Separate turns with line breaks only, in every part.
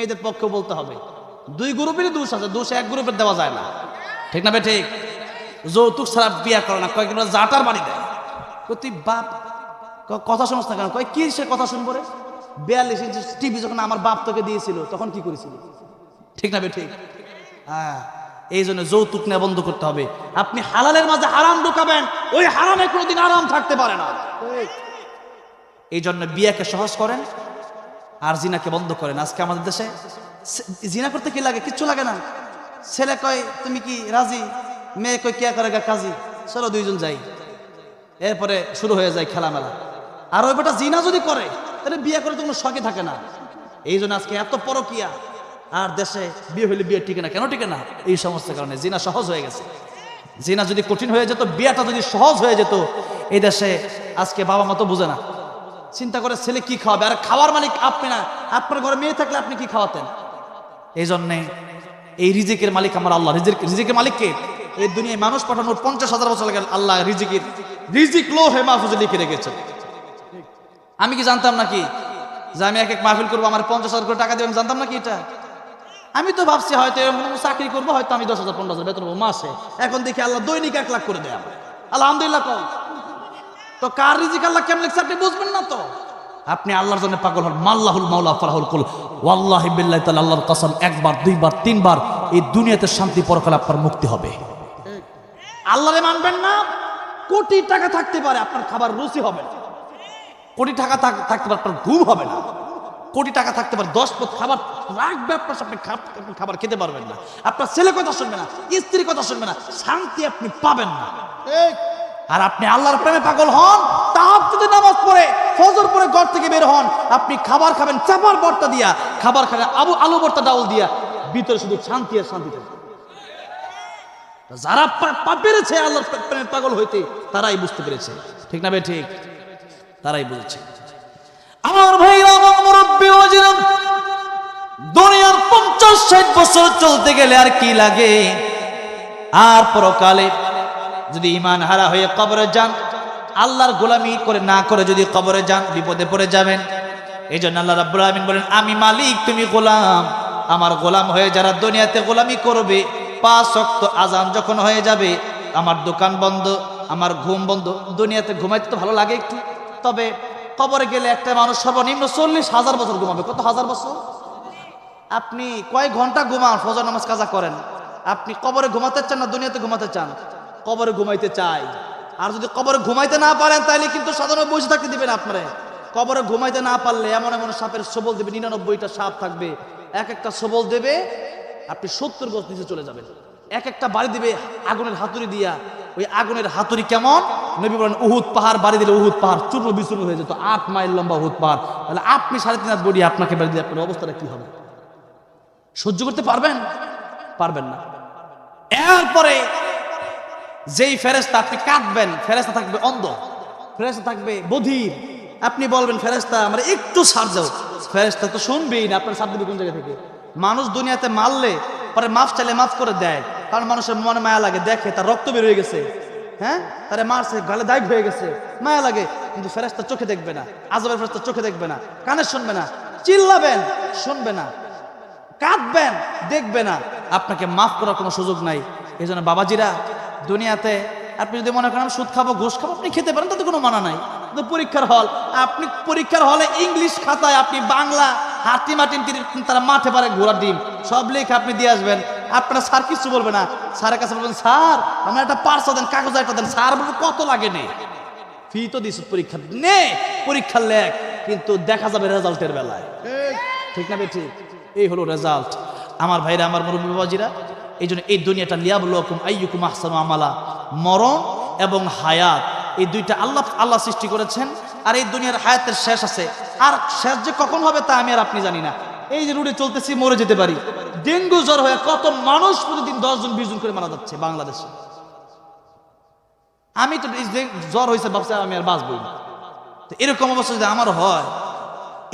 মেয়েদের পক্ষে বলতে হবে। দুই গ্রুপেরই দোষ আছে, দোষ এক গ্রুপের দেওয়া যায় না। ঠিক না ঠিক। যৌতুক ছাড়া বিয়া করে না। কয়েকদিন জাটার বাড়ি দেয়। তুই বাপ কথা শুনস না কেন? কয়, কি সে কথা শুনব রে? বিয়াল্লিশ ইঞ্চি টিভি যখন আমার বাপ তোকে দিয়েছিল, তখন কি করেছিল? ঠিক না ঠিক। হ্যাঁ এই জন্য যৌতুক নেওয়া বন্ধ করতে হবে। আপনি হালালের মাঝে হারাম ঢুকাবেন, ওই হারামে কোনোদিন আরাম থাকতে পারে না। এই জন্য বিয়াকে সহজ করেন আর জিনাকে বন্ধ করেন। আজকে আমাদের দেশে জিনা করতে কি লাগে? কিচ্ছু লাগে না। ছেলে কয়, তুমি কি রাজি? মেয়ে কয় কেয়া করে গা কাজী? চলো দুইজন যাই। এরপরে শুরু হয়ে যায় খেলামেলা। আর ওই বেটা জিনা যদি করে, তাহলে বিয়ে করে তো কোনো শখই থাকে না। এই জন্য আজকে এত পরকিয়া। আর দেশে বিয়ে হইলে বিয়ে টিকে না। কেন টিকে না? এই সমস্ত কারণে জিনা সহজ হয়ে গেছে। জিনা যদি কঠিন হয়ে যেত, বিয়েটা যদি সহজ হয়ে যেত, এই দেশে আজকে বাবা মা তো বুঝে না। চিন্তা করে ছেলে কি খাওয়াবে? আর খাওয়ার মালিক আপনি না। আপনার ঘরে মেয়ে থাকলে আপনি কি খাওয়াতেন? এই জন্যে এই রিজিকের মালিক আমার আল্লাহ। রিজিক, রিজিকের মালিককে এই দুনিয়ায় মানুষ পাঠানোর পঞ্চাশ হাজার বছর লাগে আল্লাহ রিজিকের, রিজিক লো হে মাহফুজে লিখে রেখেছেন। আমি কি জানতাম নাকি যে আমি এক এক মাহফিল করব, আমার পঞ্চাশ হাজার করে টাকা দেবো আমি জানতাম নাকি এটা? আমি তো ভাবছি হয়তো চাকরি করব, হয়তো আমি দশ হাজার, পনেরো হাজার বেতন মাসে। এখন দেখি আল্লাহ দৈনিক এক লাখ করে দেয়। আলহামদুলিল্লাহ কম। তো কার রিজিক আল্লাহ কেমন লিখছে আপনি বুঝবেন না তো? আপনি আল্লাহর জন্য পাগল হন। মাল্লাহুল মাওলা ফারাহুল কুল। ওয়াল্লাহি বিল্লাহি তাআলা আল্লাহর কসম একবার দুইবার তিনবার এই দুনিয়াতে শান্তি পরকালে আপনার মুক্তি হবে। আল্লাহরে মানবেন না কোটি টাকা থাকতে পারে আপনার খাবার রুচি হবে না। কোটি টাকা থাক- থাকতে পারে আপনার ঘুম হবে না। কোটি টাকা থাকতে পারে দশ পথ খাবার রাখবে আপনার আপনি খাবার খেতে পারবেন না। আপনার ছেলে কথা শুনবে না স্ত্রী কথা শুনবে না শান্তি আপনি পাবেন না। আর আপনি আল্লাহর প্রেমে পাগল হন তাহাজ্জুদে নামাজ পড়ে, ফজর পরে ঘর থেকে বের হন, আপনি খাবার খাবেন চাপার বর্তা দিয়া, খাবার খাবেন আবু আলু বর্তা ডাউল দিয়া, ভিতরে শুধু শান্তি আর শান্তি থাকবে যারা পেরেছে আল্লাহর প্রে- প্রেমে পাগল হইতে, তারাই বুঝতে পেরেছে। ঠিক না বে ঠিক? তারাই বুঝেছে। আমার ভাই আমার মুরব্বী দুনিয়ার পঞ্চাশ ষাট বছর চলতে গেলে আর কি লাগে? আর পরকালে যদি ইমান হারা হয়ে কবরে যান, আল্লাহর গোলামি করে না করে যদি কবরে যান, বিপদে পড়ে যাবেন। এই জন্য আল্লাহ রাব্বুল আলামিন বলেন, আমি মালিক, তুমি গোলাম। আমার গোলাম হয়ে যারা দুনিয়াতে গোলামি করবে, পাঁচ ওয়াক্ত আজান যখন হয়ে যাবে, আমার দোকান বন্ধ, আমার ঘুম বন্ধ, দুনিয়াতে ঘুমাইতে তো ভালো লাগে একটু। তবে কবরে গেলে একটা মানুষ সর্বনিম্ন চল্লিশ হাজার বছর ঘুমাবে। কত হাজার বছর? আপনি কয়েক ঘণ্টা ঘুমান? ফজর নামাজ কাজা করেন। আপনি কবরে ঘুমাতে চান না দুনিয়াতে ঘুমাতে চান? কবরে ঘুমাইতে চাই। আর যদি কবরে ঘুমাইতে না পারেন, তাহলে কিন্তু সাধারণ বসে থাকতে দিবেন আপনারে। কবরে ঘুমাইতে না পারলে এমন এমন সাপের সবল দেবে, নিরানব্বইটা সাপ থাকবে। এক একটা সবল দেবে, আপনি সত্তর গজ নিচে চলে যাবেন। এক একটা বাড়ি দিবে আগুনের হাতুড়ি দিয়া। ওই আগুনের হাতুড়ি কেমন? নবী বলেন, উহুদ পাহাড়, বাড়ি দিলে উহুদ পাহাড় চূর্ণ বিচূর্ণ হয়ে যেত, আট মাইল লম্বা উহুদ পাহাড়। তাহলে আপনি সাড়ে তিন হাত বডি, আপনাকে বাড়ি দিলে আপনার অবস্থাটা কি হবে? সহ্য করতে পারবেন? পারবেন না। এরপরে যেই ফেরেস্তা আপনি কাঁদবেন ফেরেস্তা থাকবে অন্ধ ফেরেস্তা থাকবে বধির। আপনি বলবেন ফেরেস্তা আমরা একটু সার যাও ফেরেস্তা তো শুনবেই না, আপনার সার কোন জায়গা থেকে? মানুষ দুনিয়াতে মারলে, পরে মাফ চাইলে মাফ করে দেয়। কারণ মানুষের মনে মায়া লাগে, দেখে তার রক্ত বের হয়ে গেছে। হ্যাঁ? তারে মারছে, গালে দাগ হয়ে গেছে, মায়া লাগে। কিন্তু ফেরেস্তা চোখে দেখবে না, আজবের ফেরেস্তা চোখে দেখবে না, কানে শুনবে না, চিল্লাবেন, শুনবে না, কাঁদবেন, দেখবে না। আপনাকে মাফ করার কোনো সুযোগ নাই। এই জন্য বাবাজিরা দুনিয়াতে আপনি যদি মনে করেন সুদ খাব ঘুষ খাব আপনি খেতে পারেন তাতে কোনো মানা নাই। পরীক্ষার হল আপনি পরীক্ষার হলে ইংলিশ খাতায় আপনি বাংলা হাতি মাটিন তিন তারা মাঠে পারে ঘোড়ার ডিম সব লেখা আপনি দিয়ে আসবেন। আপনার স্যার কিছু বলবে না। স্যারের কাছে বলবেন স্যার আমার একটা পার্সা দেন কাগজ একটা দেন। স্যার বলবে কত লাগে নে? ফি তো দিস পরীক্ষা নে পরীক্ষার লেখ কিন্তু দেখা যাবে রেজাল্টের বেলায়। ঠিক। না বে ঠিক এই হলো রেজাল্ট। আমার ভাইরা আমার মুরব্বী বাবাজিরা এই জন্য এই দুনিয়াটা লিয়াবুলকুম আইয়ুকুম আহসানু আমালা। মরণ এবং হায়াত, এই দুইটা আল্লাহ আল্লাহ সৃষ্টি করেছেন, আর এই দুনিয়ার হায়াতের শেষ আছে। আর শেষ যে কখন হবে তা আমি আর আপনি জানি না। এই যে রুটে চলতেছি, মরে যেতে পারি। ডেঙ্গু জ্বর হয়ে কত মানুষ প্রতিদিন দশ জন বিশ জন করে মারা যাচ্ছে বাংলাদেশে। আমি তো জ্বর হয়েছে, ভাবছি আমি আর বাঁচবই না। তো এরকম অবস্থা যদি আমার হয়,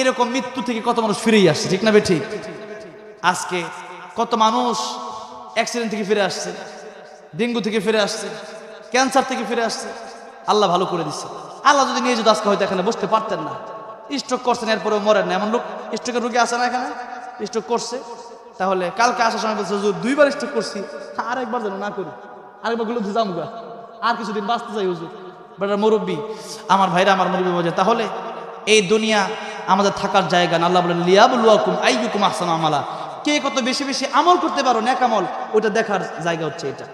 এরকম মৃত্যু থেকে কত মানুষ ফিরেই আসছে, ঠিক না বে ঠিক? আজকে কত মানুষ অ্যাক্সিডেন্ট থেকে ফিরে আসছে ডেঙ্গু থেকে ফিরে আসছে ক্যান্সার থেকে ফিরে আসছে। আল্লাহ ভালো করে দিচ্ছে আল্লাহ যদি নিয়ে যদি আজকে হয়তো এখানে বসতে পারতেন না। স্ট্রোক করছেন, এরপরেও মরেন না। এমন লোক স্ট্রোকের রোগী আসে না এখানে? স্ট্রোক করছে। তাহলে কালকে আসার সময় বলছে, হুজুর, দুইবার স্ট্রোক করছি। আরেকবার যেন না করি। আরেকবারগুলো যামগা। আর কিছুদিন বাঁচতে চাই, হুজুর। বেটার মুরব্বী, আমার ভাইরা, আমার মুরব্বী বোঝে তাহলে এই দুনিয়া আমাদের থাকার জায়গা না? আল্লাহ বলেন লিয়াবুলুয়াকুম আইয়ুকুম আহসানু আমালা। কে কত বেশি বেশি আমল করতে পারো ন্যাক আমল ওটা দেখার জায়গা হচ্ছে এটা।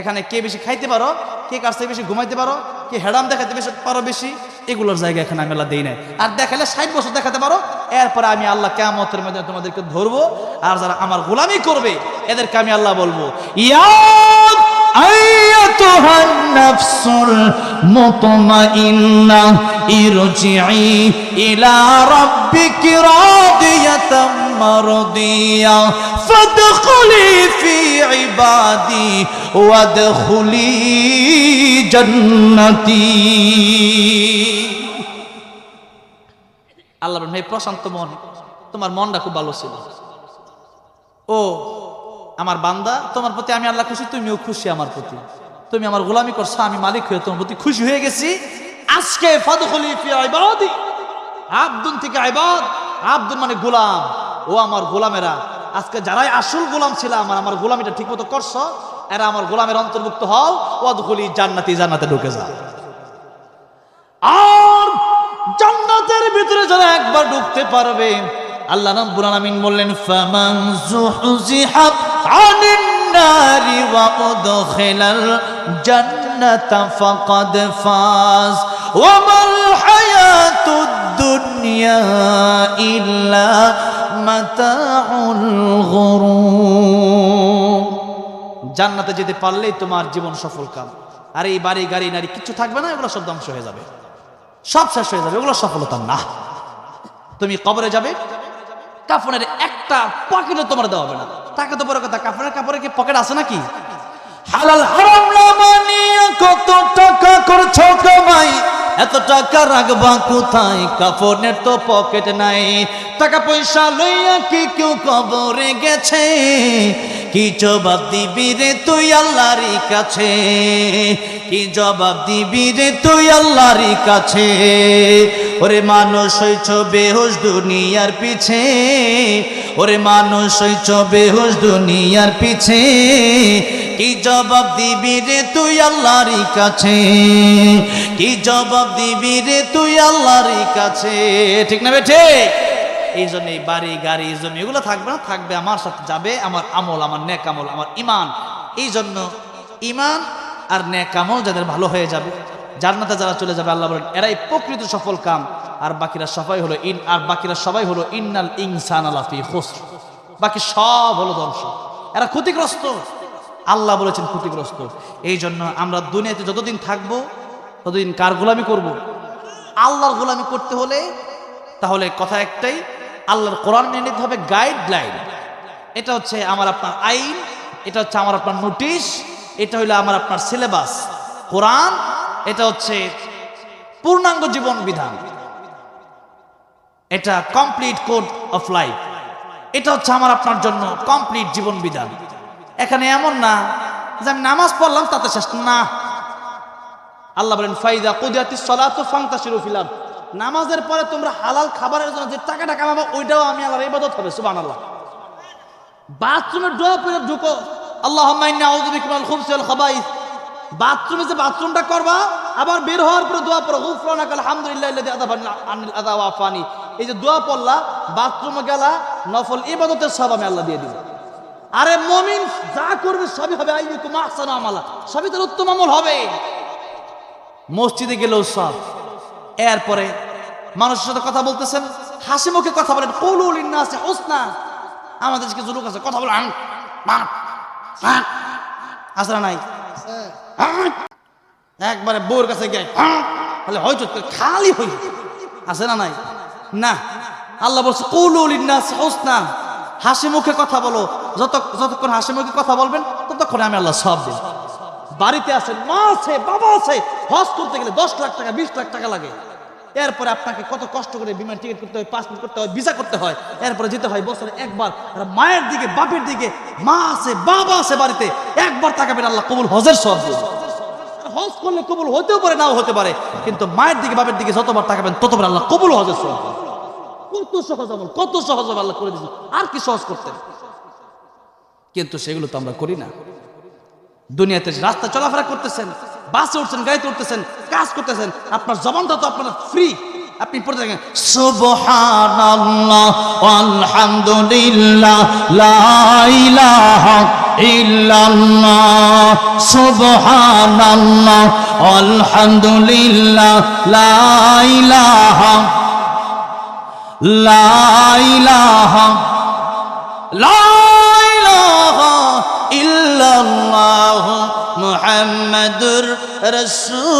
এখানে কে বেশি খাইতে পারো, কে কার থেকে বেশি ঘুমাইতে পারো, কে হেডাম দেখাতে বেশি পারো বেশি, এগুলোর জায়গা এখানে আমি আল্লাহ দিই নাই। আর দেখালে ষাট বছর দেখাতে পারো, এরপরে আমি আল্লাহ কেমতের মধ্যে তোমাদেরকে ধরবো, আর যারা আমার গোলামি করবে, এদেরকে আমি আল্লাহ বলব, ইয়া
ইলা রাব্বিকি রাদিয়াতাম। ارجعي إلى ربك راضية مرضية فادخلي في عبادي وادخلي جنتي
আল্লাহ বলেন হে প্রশান্ত মন তোমার মনটা খুব ভালো ছিল ও আমার বান্দা তোমার প্রতি আমি আল্লাহ খুশি তুমিও খুশি আমার প্রতি তুমি আমার গোলামি করছো আমি মালিক হয়ে তোমার প্রতি খুশি হয়ে গেছি আজকে ফাদখলি ফি ইবাদি আব্দুন থেকে ইবাদ আব্দুন মানে গোলাম ও আমার গোলামেরা, আজকে যারাই আসল গোলাম ছিল আমার আমার গোলামিটা ঠিকমতো করছ, এরা আমার গোলামের অন্তর্ভুক্ত হও অদগুলি জান্নাতি, জান্নাতে ঢুকে যাও। আর জান্নাতের ভিতরে যারা একবার ঢুকতে পারবে, আল্লাহ রাব্বুল আলামিন বললেন,
ফামান যুহজিহা আনিন নারি ওয়া উদখিলাল জান্নাতা ফাকাদ ফাজ ওয়া মাল হায়াতুদ দুনিয়া ইল্লা মাতাউল
জান্নাতে যেতে পারলেই তোমার জীবন সফল কাম। আর এই বাড়ি, গাড়ি, নারী কিছু থাকবে না, এগুলো সব ধ্বংস হয়ে যাবে। সব শেষ হয়ে যাবে ওগুলো সফলতা না। তুমি কবরে যাবে, কাফনের একটা পকেটও তোমার দেওয়া হবে না। তাকে তো বড় কথা, কাফনের কাপড়ে কি পকেট আছে নাকি?
হালাল হারাম না মানিয়ে কত টাকা করছ তোমায়? এত টাকা রাখবা কোথায়? কাফনের তো পকেট নাই। টাকা পয়সা লইয়া কি কেউ কবরে গেছে? কি জবাব দিবি রে তুই আল্লাহর কাছে? কি জবাব দিবি রে তুই আল্লাহর কাছে? ওরে মানুষ হইছ বেহুশ দুনিয়ার পিছে। ওরে মানুষ হইছ বেহুশ দুনিয়ার পিছে। কি জবাব দিবি রে তুই আল্লাহর কাছে? কি জবাব দিবি রে তুই আল্লাহর কাছে?
ঠিক না বেঠে এই জন্য বাড়ি, গাড়ি জমি এগুলো থাকবে না। থাকবে আমার সাথে যাবে, আমার আমল, আমার নেক আমল, আমার ইমান। এই জন্য ইমান আর নেক আমল যাদের ভালো হয়ে যাবে, জান্নাতে যারা চলে যাবে, আল্লাহ বলেন, এরাই প্রকৃত সফল কাম। আর বাকিরা সবাই হলো ইন, আর বাকিরা সবাই হলো ইন্নাল ইনসান আলাফি খুসর। বাকি সব হলো ধ্বংস। এরা ক্ষতিগ্রস্ত। আল্লাহ বলেছেন ক্ষতিগ্রস্ত। এই জন্য আমরা দুনিয়াতে যতদিন থাকব, ততদিন কার গোলামি করব? আল্লাহর গোলামি করতে হলে, তাহলে কথা একটাই, আল্লাহর কোরআন মেনে নিতে হবে গাইডলাইন এটা হচ্ছে আমার আপনার আইন, এটা হচ্ছে আমার আপনার নোটিশ এটা হইল আমার আপনার সিলেবাস কোরআন, এটা হচ্ছে পূর্ণাঙ্গ জীবন বিধান। এটা কমপ্লিট কোড অফ লাইফ এটা হচ্ছে আমার আপনার জন্য কমপ্লিট জীবন বিধান। এখানে এমন না যে আমি নামাজ পড়লাম তাতে শেষ না। আল্লাহ বলেন, ফাইদা কুদিয়াতি সলাতু ফাংতাসিরু ফিলাম নামাজের পরে তোমরা হালাল খাবারের জন্য যে টাকাটা কামাবো, ওইটাও আমি আল্লাহর ইবাদত হবে, সুবহানাল্লাহ। বাথরুমে ডোয়া পরে ঢুকো ইন্না খুবসি খাবাইস। বাথরুমে যে বাথরুমটা করবা, আবার বের হওয়ার পরে দোয়া পড়ো গুফরানাকা আলহামদুলিল্লাহ আফানি। এই যে দোয়া পড়লা, বাথরুমে গেলা, নফল ইবাদতের সব আমি আল্লাহ দিয়ে দিব আরে মমিন যা করবে সবই হবে, আইয়ুকুম আহসানু আমালা। সবই তার উত্তম আমল হবে। মসজিদে গেলেও সব। এরপরে মানুষের সাথে কথা বলতেছেন, হাসি মুখে কথা বলেন কৌলুল ইন্নাসে হোসনা। আমাদের কিছু লোক আছে, কথা বলে আন আন না নাই? আন। একবারে বউর কাছে গে তাহলে হয়তো খালি হই। আছে না নাই? না। আল্লাহ বলছে কৌলুল ইন্নাসে হোসনা। হাসি মুখে কথা বলো। যত, যতক্ষণ হাসি মুখে কথা বলবেন, ততক্ষণ আমি আল্লাহ সব বাড়িতে আছেন মা আছে, বাবা আছে। হজ করতে গেলে দশ লাখ টাকা, বিশ লাখ টাকা লাগে। এরপরে আপনাকে কত কষ্ট করে বিমান টিকিট করতে হয়, পাসপোর্ট করতে হয়, ভিসা করতে হয়, এরপরে যেতে হয় বছরে একবার। মায়ের দিকে, বাপের দিকে, মা আছে, বাবা আছে বাড়িতে, একবার তাকাবেন, আল্লাহ কবুল, হজের সব হজ করলে কবুল হতেও পারে, নাও হতে পারে, কিন্তু মায়ের দিকে, বাপের দিকে যতবার তাকাবেন, ততবার আল্লাহ কবুল, হজের সব। কত সহজ আমল, কত সহজ আল্লাহ করে দিয়েছেন, আর কি সহজ করতেন? কিন্তু সেগুলো তো আমরা করি না। দুনিয়াতে রাস্তা চলাফেরা করতেছেন বাসে উঠছেন, গাড়িতে উঠতেছেন, কাজ করতেছেন, আপনার জবানটা তো আপনার ফ্রি আপনি পড়তে থাকেন
সুবহানাল্লাহ, আলহামদুলিল্লাহ সুবহানাল্লাহ, আলহামদুলিল্লাহ লা ইলাহা ইল্লাল্লাহ মোহাম্মদুর
রসুল্লাহ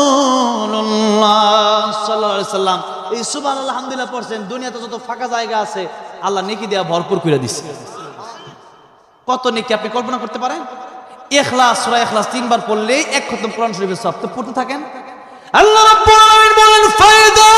এই সুবান আলহামদুলিল্লাহ পড়ছেন, দুনিয়াতে যত ফাঁকা জায়গা আছে, আল্লাহ নেকি দেয়া ভরপুর করে দিচ্ছে কত নেকি আপনি কল্পনা করতে পারেন? এখলাস সুরা এখলাস তিনবার পড়লে এক খতম কোরআন শরীফের সব। তো পড়তে থাকেন?
আল্লাহ রাব্বুল আলামিন বলেন ফায়দা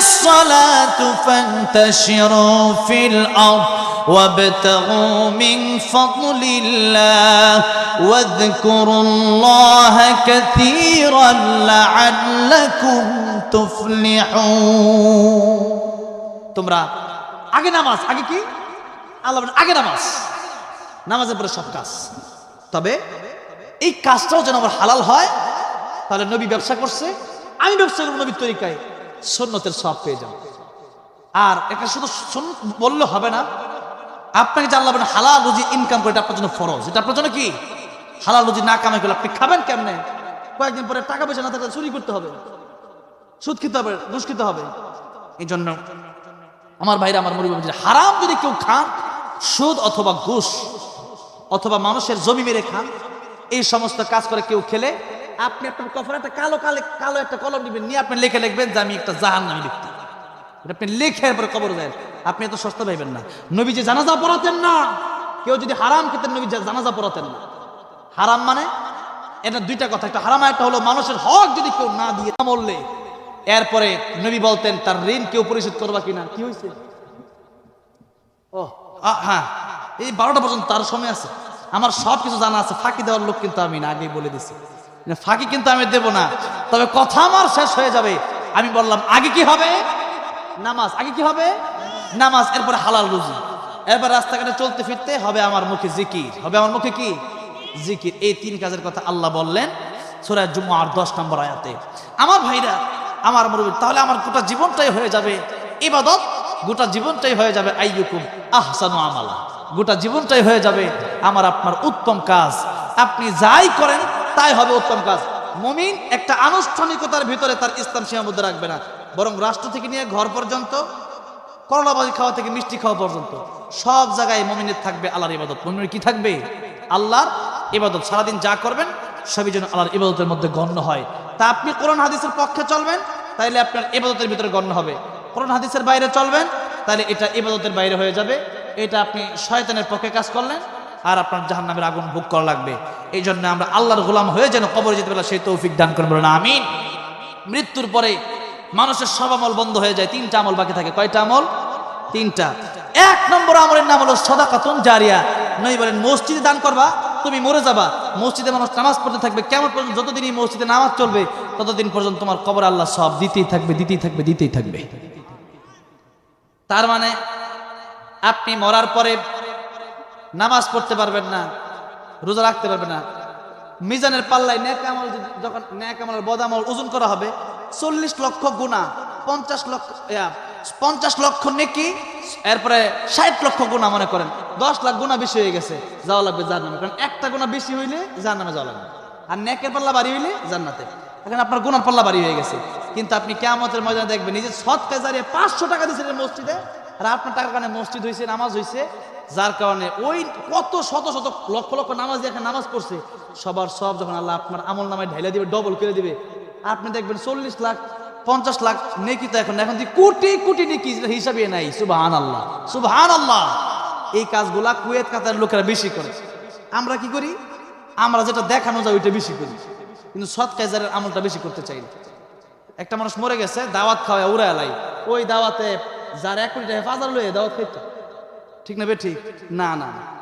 الصلاة فانتشروا في الأرض وابتغوا من فضل الله واذكروا الله كثيرا لعلكم تفلحون
তোমরা আগে নামাজ আগে কি আল্লাহ বলেন, আগে নামাজ নামাজের পরে সব কাজ তবে এই কাজটাও যেন আমার হালাল হয় তাহলে নবী ব্যবসা করছে আমি ব্যবসা করবো নবীর তরিকায় সন্ন্যতের সব পেয়ে যাব আর এটা শুধু বললে হবে না, আপনাকে বলেন হালাল রুজি ইনকাম করে, এটা আপনার জন্য ফরজ। এটা আপনার জন্য কি? হালাল রুজি না কামাই করলে আপনি খাবেন কেমনে? কয়েকদিন পরে টাকা পয়সা না থাকলে চুরি করতে হবে, সুদ খেতে হবে, ঘুষ খেতে হবে। এই জন্য আমার ভাইরা, আমার মরিব হারাম যদি কেউ খান, সুদ অথবা ঘুষ অথবা মানুষের জমি মেরে খান, এই সমস্ত কাজ করে কেউ খেলে আপনি আপনার কফরে একটা কালো কালে কালো একটা কলম নেবেন নিয়ে আপনি লিখে লিখবেন যে আমি একটা জাহান নামি লিখতে আপনি লিখে পরে কবর দেন। আপনি এত সস্তা পাইবেন না। নবী যে জানাজা পড়াতেন না। কেউ যদি হারাম খেতেন নবী জানাজা পড়াতেন না। হারাম মানে? এটা দুইটা কথা। একটা হারাম একটা হলো মানুষের হক যদি কেউ না দিয়ে মরলে, এরপরে নবী বলতেন, তার ঋণ কেউ পরিশোধ করবা কিনা? কি হয়েছে ও হ্যাঁ। এই বারোটা পর্যন্ত তার সময় আছে। আমার সব কিছু জানা আছে। ফাঁকি দেওয়ার লোক কিন্তু আমি না, আগেই বলে দিছি। ফাঁকি কিন্তু আমি দেব না। তবে কথা আমার শেষ হয়ে যাবে। আমি বললাম, আগে কি হবে? নামাজ। আগে কি হবে? নামাজ। এরপরে হালাল রুজি। এরপর রাস্তাঘাটে চলতে ফিরতে হবে আমার মুখে জিকির। হবে আমার মুখে কি? জিকির। এই তিন কাজের কথা আল্লাহ বললেন সুরাজ জুম্মার দশ নম্বর আয়াতে। আমার ভাইরা, আমার মুরব্বী, তাহলে আমার গোটা জীবনটাই হয়ে যাবে ইবাদত, গোটা জীবনটাই হয়ে যাবে আইয়ুকুম আহসানু আমালা। গোটা জীবনটাই হয়ে যাবে আমার আপনার উত্তম কাজ। আপনি যাই করেন তাই হবে উত্তম কাজ। মমিন একটা আনুষ্ঠানিকতার ভিতরে তার ইসলাম সীমাবদ্ধ রাখবে না। বরং রাষ্ট্র থেকে নিয়ে ঘর পর্যন্ত, করলাবাজি খাওয়া থেকে মিষ্টি খাওয়া পর্যন্ত, সব জায়গায় মমিনের থাকবে আল্লাহর ইবাদত। মমিনের কি থাকবে? আল্লাহর ইবাদত। সারাদিন যা করবেন, সবই যেন আল্লাহর ইবাদতের মধ্যে গণ্য হয়। তা আপনি কোরআন হাদিসের পক্ষে চলবেন, তাইলে আপনার ইবাদতের ভিতরে গণ্য হবে। কোরআন হাদিসের বাইরে চলবেন তাহলে এটা ইবাদতের বাইরে হয়ে যাবে। এটা আপনি শয়তানের পক্ষে কাজ করলেন আর আপনার জাহান নামের আগুন ভোগ করা লাগবে। এই জন্য আমরা আল্লাহর গোলাম হয়ে যেন কবরে যেতে পারলে সেই তৌফিক দান করবেন বলেন, আমিন। মৃত্যুর পরে মানুষের সব আমল বন্ধ হয়ে যায়, তিনটা আমল বাকি থাকে। কয়টা আমল? তিনটা। এক নম্বর আমলের নাম হলো সদাকাতুন জারিয়া। নই বলেন, মসজিদে দান করবা, তুমি মরে যাবা। মসজিদে মানুষ নামাজ পড়তে থাকবে, কেমন পর্যন্ত যতদিন এই মসজিদে নামাজ চলবে, ততদিন পর্যন্ত তোমার কবর আল্লাহ সব দিতেই থাকবে দিতেই থাকবে দিতেই থাকবে। তার মানে আপনি মরার পরে নামাজ পড়তে পারবেন না, রোজা রাখতে পারবেন না। মিজানের পাল্লায় ন্যাক আমল যখন ন্যাক আমল বদ আমল ওজন করা হবে, চল্লিশ লক্ষ গুণা, পঞ্চাশ লক্ষ পঞ্চাশ লক্ষ নেকি, এরপরে ষাট লক্ষ গুণা মনে করেন। দশ লাখ গুণা বেশি হয়ে গেছে, যাওয়া লাগবে যার নামে কারণ একটা গুণা বেশি হইলে যার নামে যাওয়া লাগবে। আর নেকের পাল্লা বাড়ি হইলে জান্নাতে। এখন আপনার গুনার পাল্লা বাড়ি হয়ে গেছে। কিন্তু আপনি কেমতের ময়দানে দেখবেন নিজের সৎ কাজারিয়ে পাঁচশো টাকা দিয়েছিলেন মসজিদে, আর আপনার টাকার কারণে মসজিদ হয়েছে নামাজ হয়েছে যার কারণে ওই কত শত শত লক্ষ লক্ষ নামাজ দিয়ে নামাজ পড়ছে, সবার সব যখন আল্লাহ আপনার আমল নামায় ঢাইলা দিবে ডবল করে দিবে। আপনি দেখবেন চল্লিশ লাখ, পঞ্চাশ লাখ নেকি তো এখন এখন কোটি কোটি নেকি হিসাবে নাই সুবাহান আল্লাহ সুবাহান আল্লাহ এই কাজগুলা কুয়েত কাতার লোকেরা বেশি করে। আমরা কি করি? আমরা যেটা দেখানো যায় ওইটা বেশি করি। কিন্তু সৎ কাজারের আমলটা বেশি করতে চাই একটা মানুষ মরে গেছে, দাওয়াত খাওয়ায় উড়া এলাই ওই দাওয়াতে যার এক কোটি টাকা হাজার লয়ে দাওয়াত খাইতো। ঠিক না বে ঠিক না না।